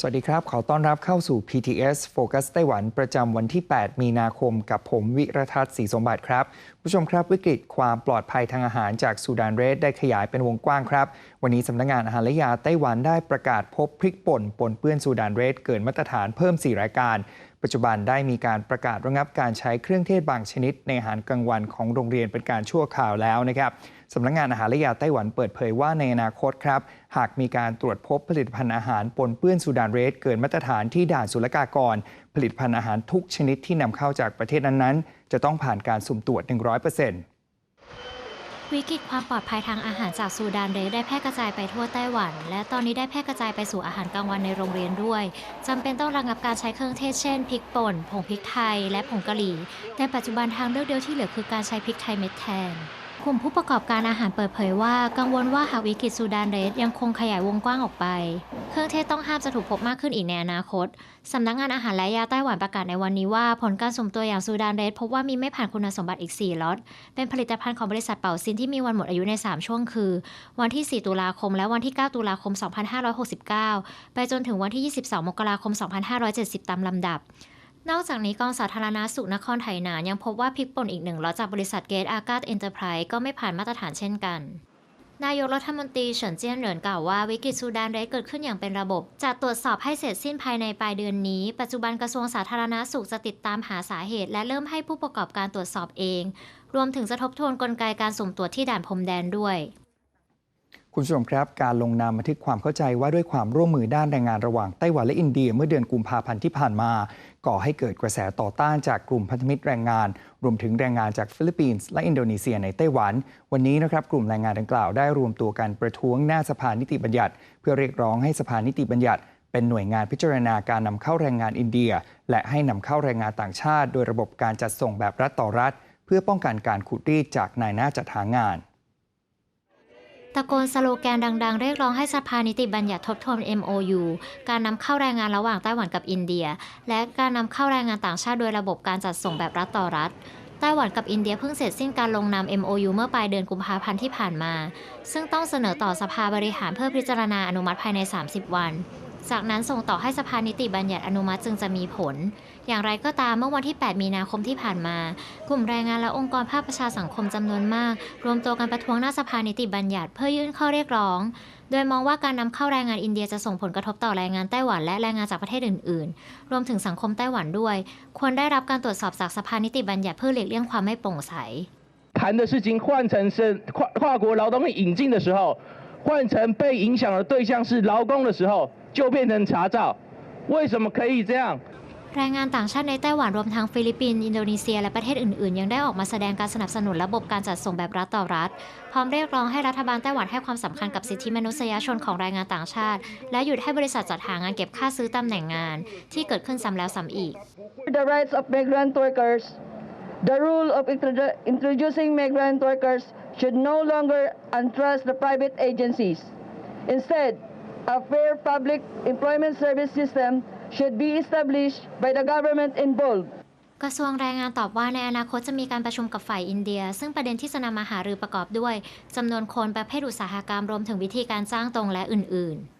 สวัสดีครับ ขอต้อนรับเข้าสู่ PTS Focus ไต้หวันประจำวันที่ 8 มีนาคมกับผมวิรทัศน์ศรีสมบัติครับ ผู้ชมครับวิกฤตความปลอดภัยทางอาหารจากซูดานเรสได้ขยายเป็นวงกว้างครับ วันนี้สำนักงงานอาหารและยาไต้หวันได้ประกาศพบพริกป่นปนเปื้อนซูดานเรสเกินมาตรฐานเพิ่ม 4 รายการ ปัจจุบันได้มีการประกาศระงับการใช้เครื่องเทศบางชนิด ในอาหารกลางวันของโรงเรียนเป็นการชั่วคราวแล้วนะครับ สำนักงงานอาหารและยาไต้หวันเปิดเผยว่าในอนาคตครับ หากมีการตรวจพบผลิตภัณฑ์อาหารปนเปื้อนซูดานเรส เกินมาตรฐานที่ด่านศุลกากร ผลิตภัณฑ์อาหารทุกชนิดที่นำเข้าจากประเทศนั้นๆ จะต้องผ่านการสุ่มตรวจ 100%วิกฤตความปลอดภัยทางอาหารจากซูดานเรสได้แพร่กระจายไปทั่วไต้หวัน และตอนนี้ได้แพร่กระจายไปสู่อาหารกลางวันในโรงเรียนด้วยจำเป็นต้องระงับการใช้เครื่องเทศเช่นพริกป่น ผงพริกไทย และผงกะหรี่ในปัจจุบันทางเลือกเดียวที่เหลือคือการใช้พริกไทยเม็ดแทน กลุ่มผู้ประกอบการอาหารเปิดเผยว่ากังวลว่าหากวิกฤตซูดานเรสยังคงขยายวงกว้างออกไป เครื่องเทศต้องห้ามจะถูกพบมากขึ้นอีกในอนาคต สำนักงงานอาหารและยาไต้หวันประกาศในวันนี้ว่า ผลการสุ่มตัวอย่างซูดานเรสพบว่ามีไม่ผ่านคุณสมบัติอีก 4ล็อต เป็นผลิตภัณฑ์ของบริษัทเป่าซินที่มีวันหมดอายุใน 3 ช่วงคือ วันที่ 4 ตุลาคม และวันที่ 9 ตุลาคม 2569 ไปจนถึงวันที่ 22 มกราคม 2570 ตามลำดับ นอกจากนี้กองสาธารณาสุขนครไถนานยังพบว่าพริกป่นอีกหนึ่งล็อจากบริษัทเกตอากาศเอ็นเตอร์ไพรส์ก็ไม่ผ่านมาตรฐานเช่นกัน นายกรัฐมนตรีเฉินเจี้ยนเหรินกล่าวว่าวิกฤตซูดานเรสเกิดขึ้นอย่างเป็นระบบ จะตรวจสอบให้เสร็จสิ้นภายในปลายเดือนนี้ ปัจจุบันกระทรวงสาธารณาสุขจะติดตามหาสาเหตุ และเริ่มให้ผู้ประกอบการตรวจสอบเอง รวมถึงจะทบทวนกลไกการสุ่มตรวจที่ด่านพรมแดนด้วย คุณผู้ชมครับการลงนามบันทึกความเข้าใจว่าด้วยความร่วมมือด้านแรงงานระหว่างไต้หวันและอินเดีย เมื่อเดือนกุมภาพันธ์ที่ผ่านมา ก่อให้เกิดกระแสต่อต้านจากกลุ่มพันธมิตรแรงงาน รวมถึงแรงงานจากฟิลิปปินส์และอินโดนีเซียในไต้หวัน วันนี้นะครับกลุ่มแรงงานดังกล่าวได้รวมตัวกันประท้วงหน้าสภานิติบัญญัติ เพื่อเรียกร้องให้สภานิติบัญญัติ เป็นหน่วยงานพิจารณาการนำเข้าแรงงานอินเดีย และให้นำเข้าแรงงานต่างชาติ โดยระบบการจัดส่งแบบรัฐต่อรัฐ เพื่อป้องกันการขูดรีดจากนายหน้าจัดหางาน ตะโกนสโลแกนดังๆ เรียกร้องให้สภานิติบัญญัติทบทวน MOU การนำเข้าแรงงานระหว่างไต้หวันกับอินเดีย และการนำเข้าแรงงานต่างชาติโดยระบบการจัดส่งแบบรัฐต่อรัฐไต้หวันกับอินเดียเพิ่งเสร็จสิ้นการลงนาม MOU เมื่อปลายเดือนกุมภาพันธ์ที่ผ่านมา ซึ่งต้องเสนอต่อสภาบริหารเพื่อพิจารณาอนุมัติภายใน 30 วัน จากนั้นส่งต่อให้สภานิติบัญญัติอนุมัติจึงจะมีผล อย่างไรก็ตามเมื่อวันที่ 8 มีนาคมที่ผ่านมา กลุ่มแรงงานและองค์กรภาคประชาสังคมจำนวนมาก รวมตัวกันประท้วงหน้าสภานิติบัญญัติเพื่อยื่นข้อเรียกร้อง โดยมองว่าการนำเข้าแรงงานอินเดียจะส่งผลกระทบต่อแรงงานไต้หวันและแรงงานจากประเทศอื่น ๆ รวมถึงสังคมไต้หวันด้วย ควรได้รับการตรวจสอบจากสภานิติบัญญัติเพื่อหลีกเลี่ยงความไม่โปร่งใส 谈的事情换成是跨跨国劳动力引进的时候，换成被影响的对象是劳工的时候， 就变成查照。为什么可以这样？ แรงงานต่างชาติในไต้หวันรวมทั้งฟิลิปปินส์อินโดนีเซีย และประเทศอื่นๆ ยังได้ออกมาแสดงการสนับสนุนระบบการจัดส่งแบบรัฐต่อรัฐ พร้อมเรียกร้องให้รัฐบาลไต้หวันให้ความสำคัญกับสิทธิมนุษยชนของแรงงานต่างชาติ และหยุดให้บริษัทจัดหางานเก็บค่าซื้อตำแหน่งงาน ที่เกิดขึ้นซ้ำแล้วซ้ำอีก the rights of migrant workers, the rule of introdu- introducing migrant workers should no longer entrust the private agencies. Instead, a fair public employment service system should be established by the government involved. กระทรวงแรงงานตอบว่าในอนาคตจะมีการประชุมกับฝ่ายอินเดีย ซึ่งประเด็นที่จะนำมาหารือประกอบด้วยจำนวนคนประเภทอุตสาหกรรมรวมถึงวิธีการจ้างตรงและอื่น ๆ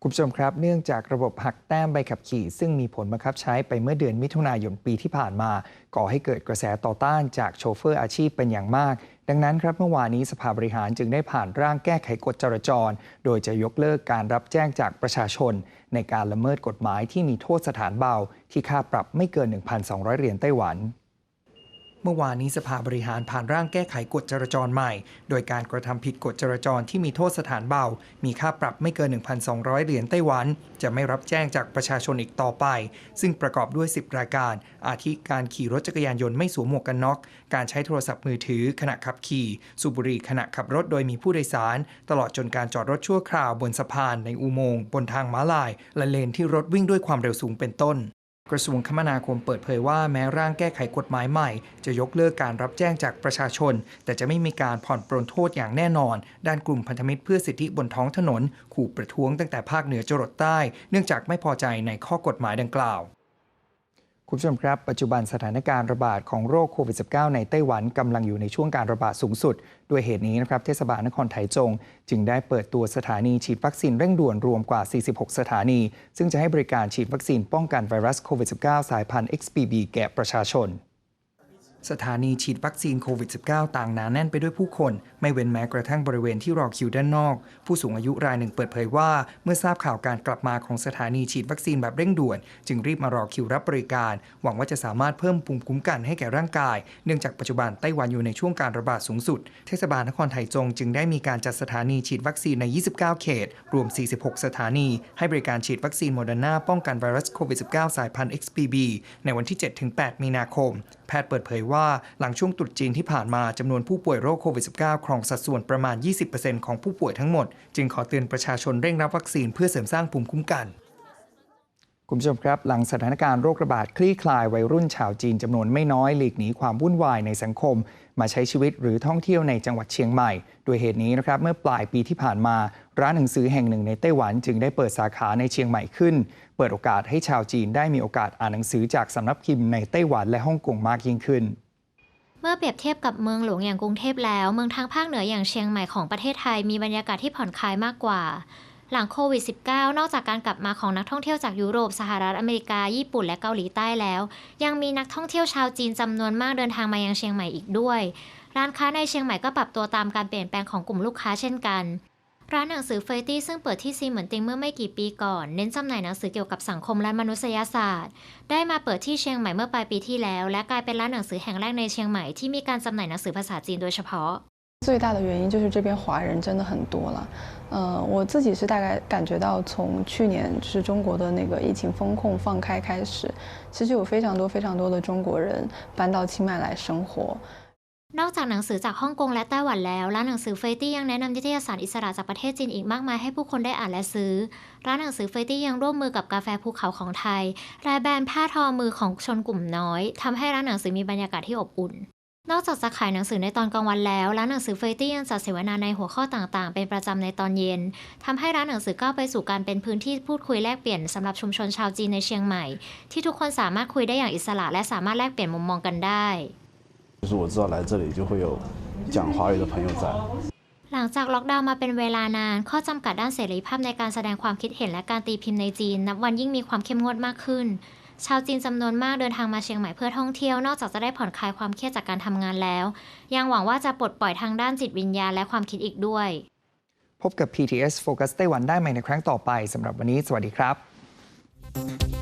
คุณผู้ชมครับ เนื่องจากระบบหักแต้มใบขับขี่ ซึ่งมีผลบังคับใช้ไปเมื่อเดือนมิถุนายนปีที่ผ่านมา ก่อให้เกิดกระแสต่อต้านจากโชเฟอร์อาชีพเป็นอย่างมาก ดังนั้นครับเมื่อวานนี้สภาบริหารจึงได้ผ่านร่างแก้ไขกฎจราจร โดยจะยกเลิกการรับแจ้งจากประชาชน ในการละเมิดกฎหมายที่มีโทษสถานเบา ที่ค่าปรับไม่เกิน 1,200 เหรียญไต้หวัน เมื่อวานนี้สภาบริหารผ่านร่างแก้ไขกฎจราจรใหม่ โดยการกระทำผิดกฎจราจรที่มีโทษสถานเบา มีค่าปรับไม่เกิน 1,200 เหรียญไต้หวัน จะไม่รับแจ้งจากประชาชนอีกต่อไป ซึ่งประกอบด้วย 10 รายการ อาทิการขี่รถจักรยานยนต์ไม่สวมหมวกกันน็อก การใช้โทรศัพท์มือถือ ขณะขับขี่ สูบบุหรี่ขณะขับรถโดยมีผู้โดยสาร ตลอดจนการจอดรถชั่วคราวบนสะพานในอุโมงค์บนทางม้าลาย และเลนที่รถวิ่งด้วยความเร็วสูงเป็นต้น กระทรวงคมนาคมเปิดเผยว่าแม้ร่างแก้ไขกฎหมายใหม่ จะยกเลิกการรับแจ้งจากประชาชน แต่จะไม่มีการผ่อนปรนโทษอย่างแน่นอน ด้านกลุ่มพันธมิตรเพื่อสิทธิบนท้องถนน ขู่ประท้วงตั้งแต่ภาคเหนือจรดใต้ เนื่องจากไม่พอใจในข้อกฎหมายดังกล่าว คุณผู้ชมครับ ปัจจุบันสถานการณ์ระบาดของโรคโควิด -19 ในไต้หวันกำลังอยู่ในช่วงการระบาดสูงสุด ด้วยเหตุนี้นะครับ เทศบาลนครไถจง จึงได้เปิดตัวสถานีฉีดวัคซีนเร่งด่วนรวมกว่า 46 สถานี ซึ่งจะให้บริการฉีดวัคซีนป้องกันไวรัสโควิด -19 สายพันธุ์ XBB แก่ประชาชน สถานีฉีดวัคซีนโควิด -19 ต่างหนาแน่นไปด้วยผู้คน ไม่เว้นแม้กระทั่งบริเวณที่รอคิวด้านนอก ผู้สูงอายุรายหนึ่งเปิดเผยว่า เมื่อทราบข่าวการกลับมาของสถานีฉีดวัคซีนแบบเร่งด่วน จึงรีบมารอคิวรับบริการ หวังว่าจะสามารถเพิ่มภูมิคุ้มกันให้แก่ร่างกาย เนื่องจากปัจจุบันไต้หวันอยู่ในช่วงการระบาดสูงสุด เทศบาลนครไถจงจึงได้มีการจัดสถานีฉีดวัคซีนใน 29 เขต รวม 46 สถานี ให้บริการฉีดวัคซีนโมเดอร์นาป้องกันไวรัสโควิด -19 สายพันธุ์ XBB ในวันที่ 7-8 มีนาคม แพทย์เปิดเผยว่าหลังช่วงตรุษจีนที่ผ่านมาจำนวนผู้ป่วยโรคโควิด -19 ครองสัดส่วนประมาณ 20%ของผู้ป่วยทั้งหมด จึงขอเตือนประชาชนเร่งรับวัคซีนเพื่อเสริมสร้างภูมิคุ้มกัน คุณผู้ชมครับ หลังสถานการณ์โรคระบาดคลี่คลายวัยรุ่นชาวจีนจำนวนไม่น้อยหลีกหนีความวุ่นวายในสังคม มาใช้ชีวิตหรือท่องเที่ยวในจังหวัดเชียงใหม่ โดยเหตุนี้นะครับเมื่อปลายปีที่ผ่านมา ร้านหนังสือแห่งหนึ่งในไต้หวันจึงได้เปิดสาขาในเชียงใหม่ขึ้น เปิดโอกาสให้ชาวจีนได้มีโอกาสอ่านหนังสือจากสำนักพิมพ์ในไต้หวันและฮ่องกงมากยิ่งขึ้นเมื่อเปรียบเทียบกับเมืองหลวงอย่างกรุงเทพแล้ว เมืองทางภาคเหนืออย่างเชียงใหม่ของประเทศไทยมีบรรยากาศที่ผ่อนคลายมากกว่า หลังโควิด -19 นอกจากการกลับมาของนักท่องเที่ยวจากยุโรป สหรัฐอเมริกา ญี่ปุ่นและเกาหลีใต้แล้ว ยังมีนักท่องเที่ยวชาวจีนจำนวนมากเดินทางมายังเชียงใหม่อีกด้วย ร้านค้าในเชียงใหม่ก็ปรับตัวตามการเปลี่ยนแปลงของกลุ่มลูกค้าเช่นกันร้านหนังสือเฟยตี้ซึ่งเปิดที่ซีเหมือนติงเมื่อไม่กี่ปีก่อน เน้นจำหน่ายหนังสือเกี่ยวกับสังคมและมนุษยศาสตร์ ได้มาเปิดที่เชียงใหม่เมื่อปลายปีที่แล้ว และกลายเป็นร้านหนังสือแห่งแรกในเชียงใหม่ที่มีการจำหน่ายหนังสือภาษาจีนโดยเฉพาะ 最大的原因就是这边华人真的很多了，呃，我自己是大概感觉到从去年就是中国的那个疫情风控放开开始，其实有非常多非常多的中国人搬到清迈来生活。 นอกจากหนังสือจากฮ่องกงและไต้หวันแล้วร้านหนังสือเฟยตี้ยังแนะนำนิตยสารอิสระจากประเทศจีนอีกมากมายให้ผู้คนได้อ่านและซื้อ ร้านหนังสือเฟยตี้ยังร่วมมือกับกาแฟภูเขาของไทยและแบรนด์ผ้าทอมือของชนกลุ่มน้อยทำให้ร้านหนังสือมีบรรยากาศที่อบอุ่น นอกจากจะขายหนังสือในตอนกลางวันแล้วร้านหนังสือเฟยตี้ยังจัดเสวนาในหัวข้อต่างๆ เป็นประจำในตอนเย็นทำให้ร้านหนังสือก้าวไปสู่การเป็นพื้นที่พูดคุยแลกเปลี่ยนสำหรับชุมชนชาวจีนในเชียงใหม่ ที่ทุกคนสามารถคุยได้อย่างอิสระ และสามารถแลกเปลี่ยนมุมมองกันได้ 就是我知道来这里就会有讲华语的朋友在。 หลังจากล็อกดาวน์มาเป็นเวลานาน ข้อจำกัดด้านเสรีภาพในการแสดงความคิดเห็นและการตีพิมพ์ในจีน นับวันยิ่งมีความเข้มงวดมากขึ้น ชาวจีนจำนวนมากเดินทางมาเชียงใหม่เพื่อท่องเที่ยว นอกจากจะได้ผ่อนคลายความเครียดจากการทำงานแล้ว ยังหวังว่าจะปลดปล่อยทางด้านจิตวิญญาณและความคิดอีกด้วย พบกับ PTS Focus ไต้หวันได้ใหม่ในครั้งต่อไปสำหรับวันนี้ สวัสดีครับ